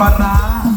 ปลา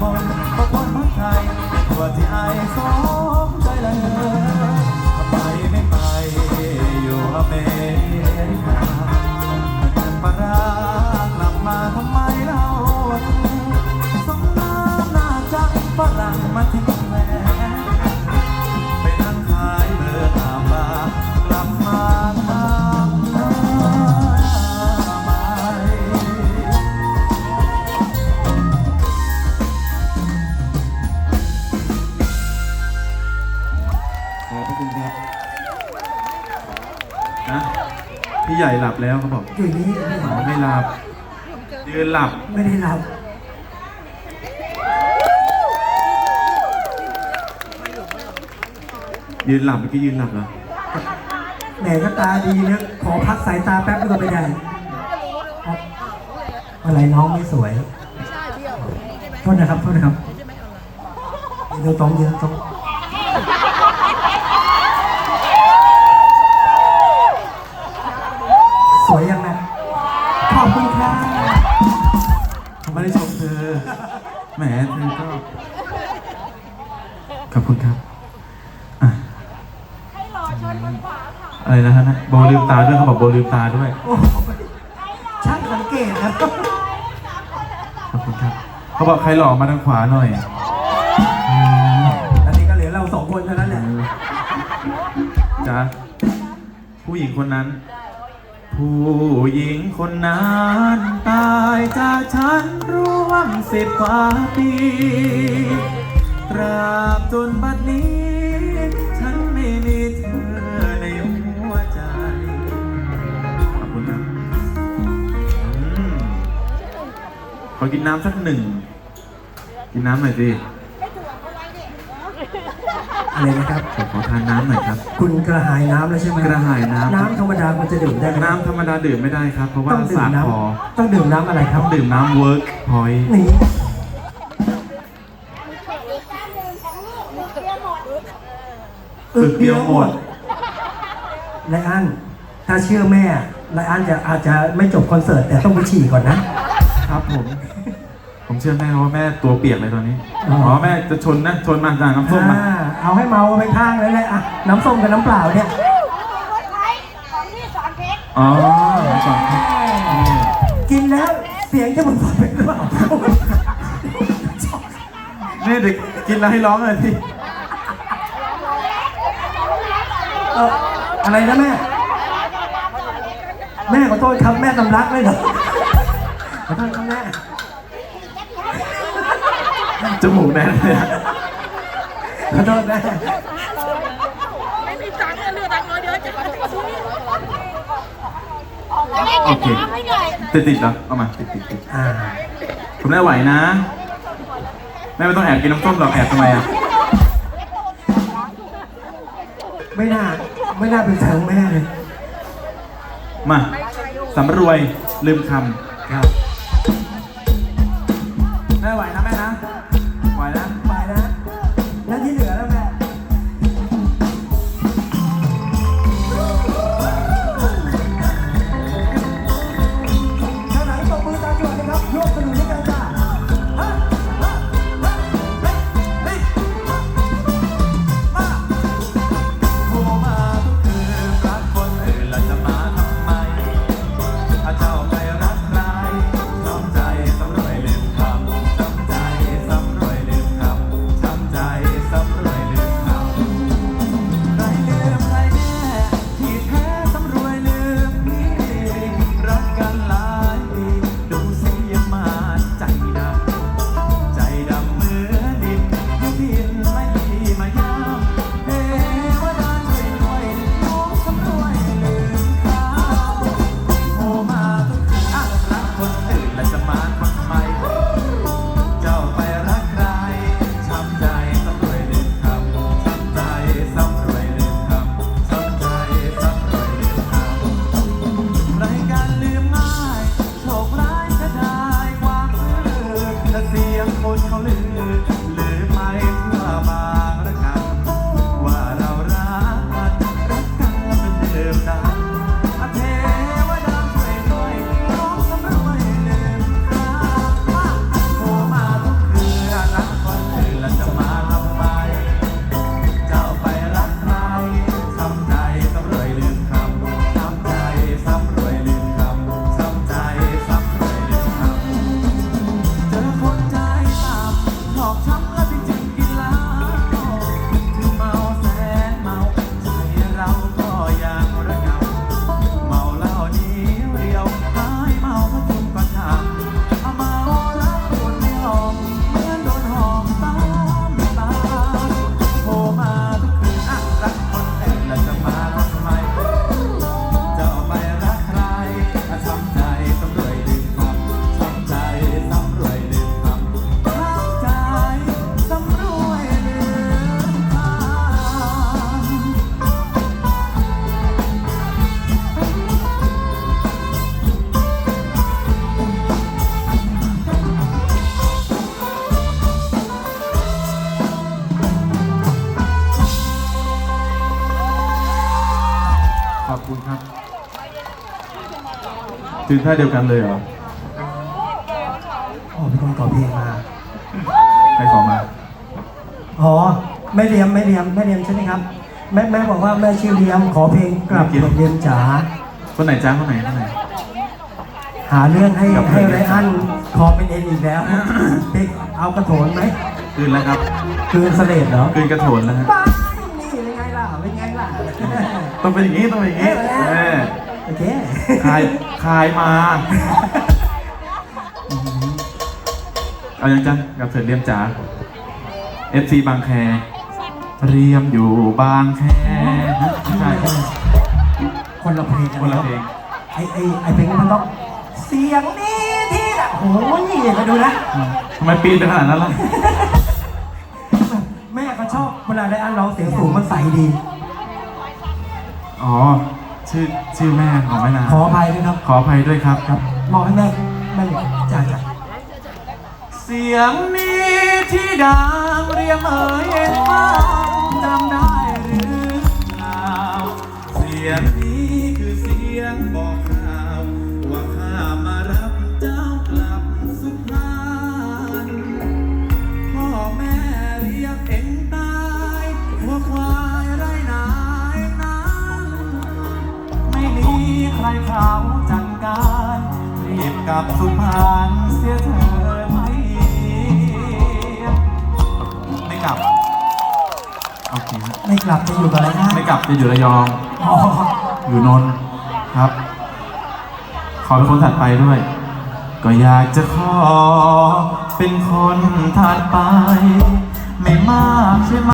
บนาหน้ามนพราะคนมืองไทยเป็นตัวที่ไอ้สอ พี่ใหญ่หลับแล้วเขาบอกอยู่นี่อ๋อไม่หลับยืนหลับไม่ได้หลับยืนหลับเมื่อกี้ยืนหลับเหรอแหมก็ตาดีนะขอพักสายตาแป๊บนึงก็ไม่ได้ครับอะไรน้องไม่สวยโทษนะครับโทษนะครับเดี๋ยวตรงเดี๋ยวตรง แหมเธอก็ขอบคุณครับอะ อะไรนะฮะนะโบลืมตาด้วยเขาบอกโบลืมตาด้วย โอ้โหช่างสังเกตนะขอบคุณครับ เขาบอกใครหล่อมาทางขวาหน่อยตอนนี้ก็เหลือเราสองคนเท่านั้นแหละจ้ะผู้หญิงคนนั้น ผู้หญิงคนนั้นตายจากฉันร่วมสิบกว่าปีตราบจนบัดนี้ ฉันไม่มีเธอในหัวใจ ขอบคุณครับอืมขอกินน้ำสักหนึ่ง กินน้ำหน่อยสิ อะไรนะครับขอขอทานน้ำหน่อยครับ คุณกระหายน้ำแล้วใช่ไหมกระหายน้ำ น้ำธรรมดาคุณจะดื่มได้ไหมน้ำธรรมดาดื่มไม่ได้ครับ เพราะว่าต้องดื่สามดน้คอำต้องดื่มน้ำอะไรครัต้บองดื่มน้ำเวิร์กพอยต์นี่อึกเดียวหมดไลอ้อนถ้าเชื่อแม่ไลอ้อนจะอาจจะไม่จบคอนเสิร์ตแต่ต้องไปฉี่ก่อนนะครับผม ผมเชื่อแม่ว่าแม่ตัวเปียกเลยตอนนี้อ๋ออ๋อแม่จะชนนะชนมาจากน้ำส้มมาอ่าเอาให้เมาไปข้างเลยแหละอะน้ำส้มกับน้ำเปล่าเนี่ยของที่สอนเพชร อ๋อสองครับกินแล้วเสียงจะเหมือนฟังเป็นหรือเปล่าชอบนี่เด็กกินแล้วให้ร้องเลยพี่เอออะไรนะแม่ แม่ขอโทษครับแม่สำลักเลยเหรอขอโทษครับแม่ จมูกแน่นเลยอะขอโทษแม่ไม่มีตังค์เลือดตังค์น้อยเดี๋ยวจะมาซื้อโอเคติดติดๆเหรอเอามาติดติดติดอ่าคุณแม่ไหวนะ แม่ไม่ต้องแอบกินน้ำส้มหรอกแอบทำไมอะไม่น่า ไม่น่าเป็นทางแม่เลยมาสำรวยลืมคครับำแม่ไหวนะ คุณครับถึงท่าเดียวกันเลยเหรออ๋อเป็นคนก่อเพลงมา ใครขอมา อ๋อแม่เลียมแม่เลียมแม่เลียมใช่ไหมครับ แม่แม่บอกว่าแม่ชื่อเลียมขอเพลงกลับกับเลียมจ๋า คนไหนจ้าคนไหนคนไหน หาเรื่องให้กลับให้กับไรเลียมจ๋าอันคอเป็นเอ็นอีกแล้วเด็กเอากระโถนไหมคืนแล้วครับ คืนเสลดเหรอคืนกระโถนแล้วฮะป้านี่ เป็นไงล่ะเป็นไงล่ะ ต้องเป็นอย่างนี้ต้องเป็นอย่างนี้เออโอเคคายคายมาเอายังจ้ะกับเถิดเรียมจ๋า FC บางแค เรียมอยู่บางแคฮะไม่ใช่ คนละเพลงคนละเพลง ไอไอไอเพลงนี้มันต้องเสียงนี้ที่ละโอ้โหนี่มาดูนะ ทำไมปีนไปขนาดนั้นล่ะ แม่ก็ชอบเวลาได้อันร้องเสียงสูงมันใสดี อ๋อ ชื่อชื่อแม่ของแม่นาขออภัยด้วยครับขออภัยด้วยครับ ครับมองให้แม่แม่จ้าจ้าเสียงนี้ที่ดังเรียมเอ่ยเองบ้างจำได้หรือเปล่าเสียงนี้ โอเคฮะไม่กลับจะอยู่กับอะไรนะไม่กลับจะอยู่ระยอง อ๋ออยู่นนท์ครับ ขอเป็นคนถัดไปด้วย ก็อยากจะขอเป็นคนถัดไป ไม่มากใช่ไหม